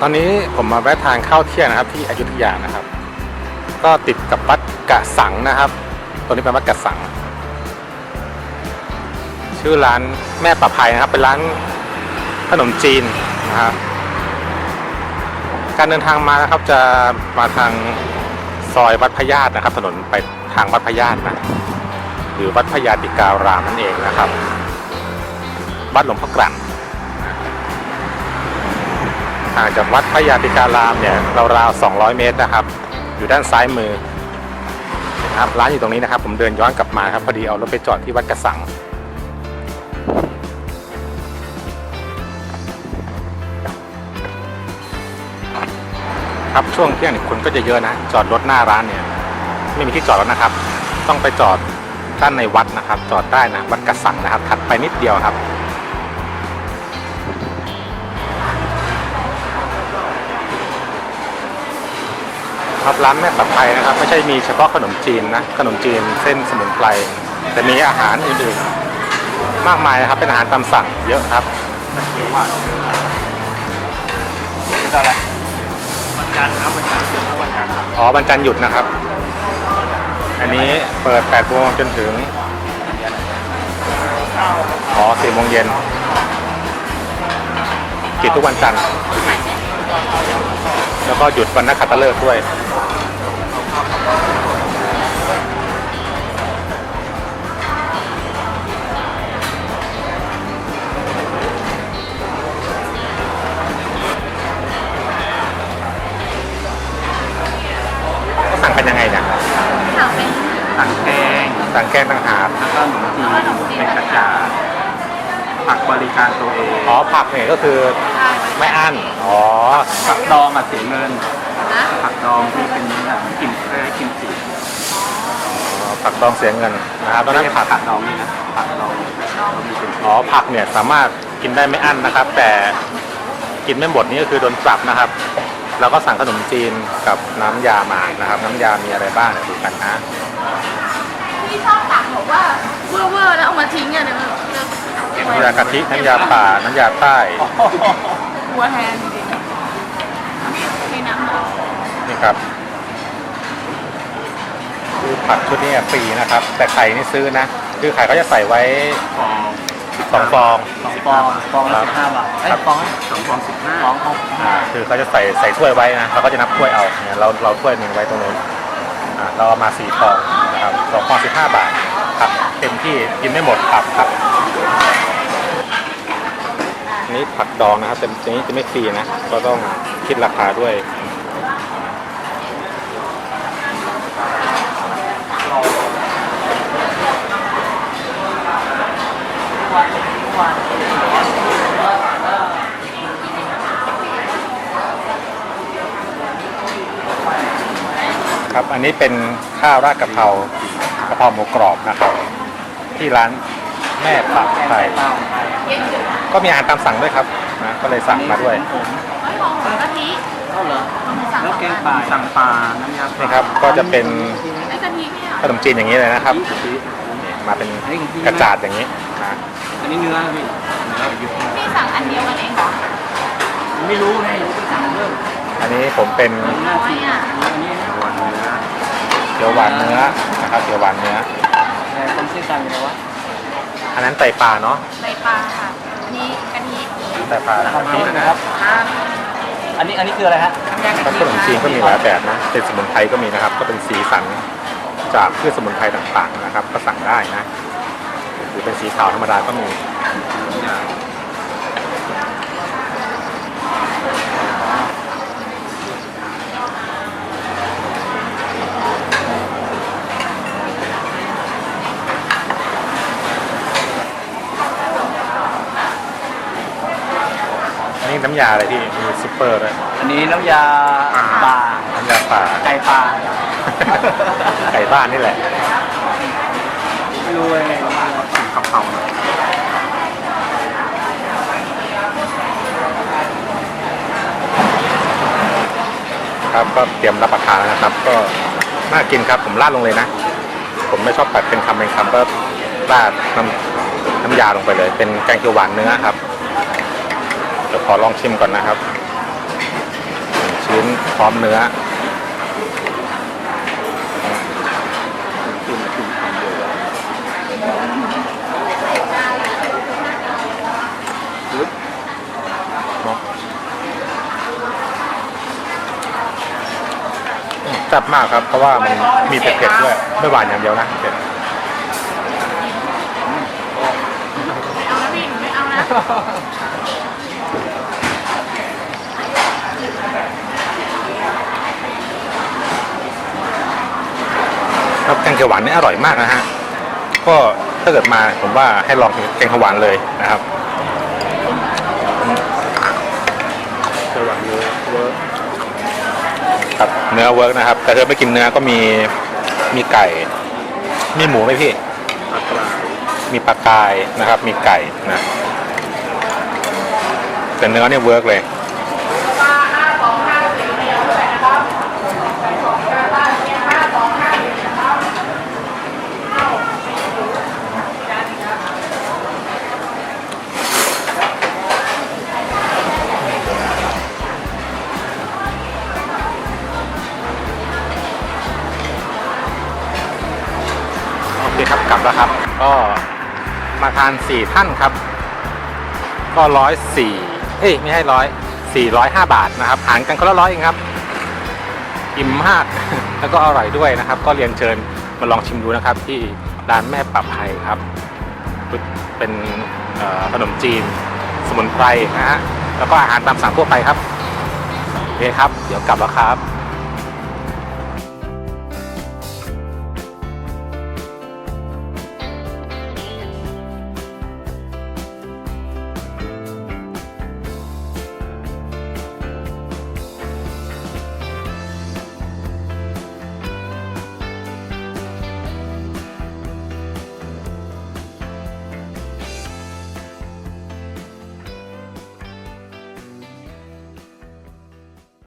ตอนนี้ผมมาแวะทานข้าวเที่ยงนะครับ ที่อยุธยานะครับ ก็ติดกับวัดกะสังนะครับตัวนี้เป็นวัดกะสัง ชื่อร้านแม่ประภัยนะครับ เป็นร้านขนมจีนนะครับ การเดินทางมานะครับจะมาทางซอยวัดพญาตนะครับ ถนนไปทางวัดพญาตนะหรือวัดพญาติการามนั่นเองนะครับวัดหลวงพ่อกลั่น ห่างจากวัดพระยาติการามเนี่ยราวๆ200 เมตรนะครับ อยู่ด้านซ้ายมือนะครับร้านอยู่ตรงนี้นะครับ ผมเดินย้อนกลับมาครับพอดีเอารถไปจอดที่วัดกระสังครับช่วงเที่ยงเนี่ยคนก็จะเยอะนะ จอดรถหน้าร้านเนี่ยไม่มีที่จอดแล้วนะครับ ต้องไปจอดด้านในวัดนะครับ จอดได้นะวัดกระสังนะครับถัดไปนิดเดียวครับ ครับร้านแม่ปัดไทยนะครับไม่ใช่มีเฉพาะขนมจีนนะขนมจีนเส้นสมุนไพรแต่มีอาหารอื่นๆ มากมายนะครับเป็นอาหารตามสั่งเยอะครับเป็นอะไรวันจันทร์ครับวันจันทร์เดือนละวันจันทร์อ๋อวันจันทร์หยุดนะครับ อันนี้เปิด8โมงจนถึงอ๋อ4โมงเย็นปิดทุกวันจันทร์แล้วก็หยุดวันนักขัตฤกษ์ด้วย เป็นกระจาดผักบริการตัวเองอ๋อผักเนี่ยก็คือใช่ไม่อั้นอ๋อผักดองอะเสียเงินนะผักดองที่เป็นแบบกินเอ้ยกินสีผักดองเสียเงินนะครับตอนไม่นั้นใช่ผัผักกดองนี่นะผักดองเรามีเป็นอ๋อผักเนี่ยสามารถกินได้ไม่อั้นนะครับ แต่กินไม่หมดนี่ก็คือโดนปรับนะครับเราก็สั่งขนมจีนกับน้ำยามานะครับ น้ำยามีอะไรบ้างเนี่ยดูกันนะ พี่ชอบตักบอกว่าเวอร์เวอร์แล้วเอามาทิ้งอะเดี๋ยวเลิกน้ำยากะทิน้ำยาป่าน้ำยาใต้หัวแทนจริงๆมีน้ำหน่อยนี่ครับคือผักชุดนี้ฟรีนะครับ แต่ไข่นี่ซื้อนะ คือไข่เขาจะใส่ไว้ฟองสองฟองสองฟองฟองละสิบห้าบาทเอ้ยครับฟองละสองฟองสิบห้าฟองฟองอ่าคือเขาจะใส่ใส่ถ้วยไว้นะเราก็จะนับถ้วยเอาเนี่ยเราเราถ้วยหนึ่งไว้ตรงนู้นอ่าเราเอามาสี่ฟอง นะครับสองฟองสิบห้าบาทครับเต็มที่กินไม่หมดครับครับนี้ผักดองนะครับแต่อันนี้จะไม่ฟรีนะ ก็ต้องคิดราคาด้วย ครับ อันนี้เป็นข้าวราดกะเพรากะเพราหมูกรอบนะครับ ที่ร้านแม่ปักไทยเย็นอยู่ก็มีอาหารตามสั่งด้วยครับนะก็เลยสั่งมาด้วยผมไม่ของของกะทิเท่าเหรอสั่งแล้วของแกงกันป่าสั่งปลาน้ำยาปลานี่ครับก็จะเป็นไอ้กะทิเนี่ยขนมจีนอย่างนี้เลยนะครับกะทินี่มาเป็นกระจาดอย่างนี้นะอันนี้เนื้อพี่เนื้ออยู่พี่สั่งอันเดียวกันเองเหรอไม่รู้ไงไปสั่งเพิ่มอันนี้ผมเป็นหน้าที่อันนี้ นะวันเนื้อเกี๊ยวหวานเนื้อนะครับเกี๊ยวหวานเนื้อ แต่คนชื่อตังอยู่ไหนวะอันนั้นไตปลาเนาะใบปลาค่ะอันนี้กะทิไตปลานะครับนี่นะครับอันนี้อันนี้คืออะไรฮะน้ำยากะแล้วทิขนมจีนก็มีหลายแบบนะเป็นสมุนไพรก็มีนะครับ ก็เป็นสีสันจากพืชสมุนไพรต่างๆนะครับ ก็สั่งได้นะหรือเป็นสีขาวธรรมดาก็มีำยาอะไรที่มีซุปเปอร์ด้วยอันนี้น้ำยาปลาน้ำยาป่าไก่ปลาไก่บ้านนี่แหละไม่รู้เลยถึงกะเพราครับก็เตรียมรับประทานแล้วนะครับ ก็น่ากินครับผมราดลงเลยนะ ผมไม่ชอบผัดเป็นคำเป็นคำก็ราดน้ำน้ำยาลงไปเลย เป็นแกงเขียวหวานเนื้อครับเดี๋ยว ขอลองชิมก่อนนะครับชิ้นพร้อมเนื้อกินกินคำเดียวปึ๊บแซ่บมากครับ เพราะว่ามันมีเผ็ดๆด้วย ไม่หวานอย่างเดียวนะเผ็ด เอานะพี่หนูไม่เอานะ ครับแกงเขียวหวานนี่อร่อยมากนะฮะก็ถ้าเกิดมาผมว่าให้ลองแกงเขียวหวานเลยนะครับเขียวหวานเยอะเวอร์ครับเนื้อเวิร์กนะครับ แต่ถ้าไม่กินเนื้อก็มีมีไก่ มีหมูไหมพี่อัตรามีปลากายนะครับ มีไก่นะแต่เนื้อเนี่ยเวิร์กเลย เคครับกลับแล้วครับ ก็มาทานสี่ท่านครับ ก็ร้อยสี่เอ้ยไม่ใช่ร้อยสี่ร้อยห้าบาทนะครับหารกันคนละร้อยเองครับ อิ่มมากแล้วก็อร่อยด้วยนะครับ ก็เรียนเชิญมาลองชิมดูนะครับที่ร้านแม่ปับไทยครับ เป็นขนมจีน สมุนไพรนะฮะแล้วก็อาหารตามสั่งทั่วไปครับโอเคครับ เดี๋ยวกลับแล้วครับ